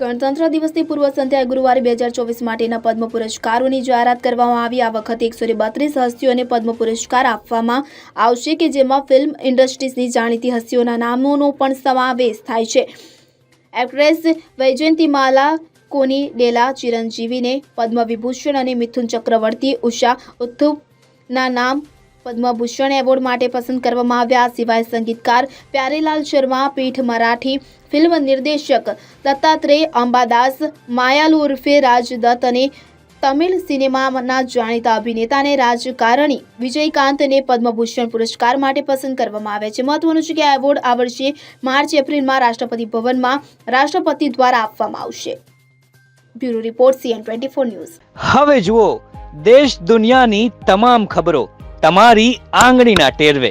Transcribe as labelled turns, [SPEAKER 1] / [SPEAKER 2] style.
[SPEAKER 1] ગણતંત્ર દિવસની પૂર્વ સંધ્યાએ ગુરુવારે બે હજાર ચોવીસ માટેના પદ્મ પુરસ્કારોની જાહેરાત કરવામાં આવી. આ વખતે એકસો બત્રીસ હસ્તીઓને પદ્મ પુરસ્કાર આપવામાં આવશે કે જેમાં ફિલ્મ ઇન્ડસ્ટ્રીઝની જાણીતી હસ્તીઓના નામોનો પણ સમાવેશ થાય છે. એક્ટ્રેસ વૈજયંતીમાલા, કોની ડેલા, ચિરંજીવીને પદ્મ વિભૂષણ અને મિથુન ચક્રવર્તી, ઉષા ઉથુપના નામ પદ્મભૂષણ એવોર્ડ માટે પસંદ કરવામાં આવ્યા. સિવાય સંગીતકાર પ્યારેલાલ શર્મા, પીઠ મરાઠી ફિલ્મ નિર્દેશક દત્તાત્રેય અંબાદાસ, માયાલુ ઉર્ફે રાજદત્ત અને તમિલ સિનેમાના જાણીતા અભિનેતા અને રાજકારણી વિજયકાંતને પદ્મભૂષણ પુરસ્કાર માટે પસંદ કરવામાં આવ્યા છે. મહત્વનું છે કે આ એવોર્ડ આ વર્ષે માર્ચ, એપ્રિલમાં રાષ્ટ્રપતિ ભવનમાં રાષ્ટ્રપતિ દ્વારા આપવામાં આવશે. Bureau report, CN twenty four news.
[SPEAKER 2] હવે જુઓ, દેશ દુનિયાની તમામ ખબરો તમારી આંગળીના ટેરવે.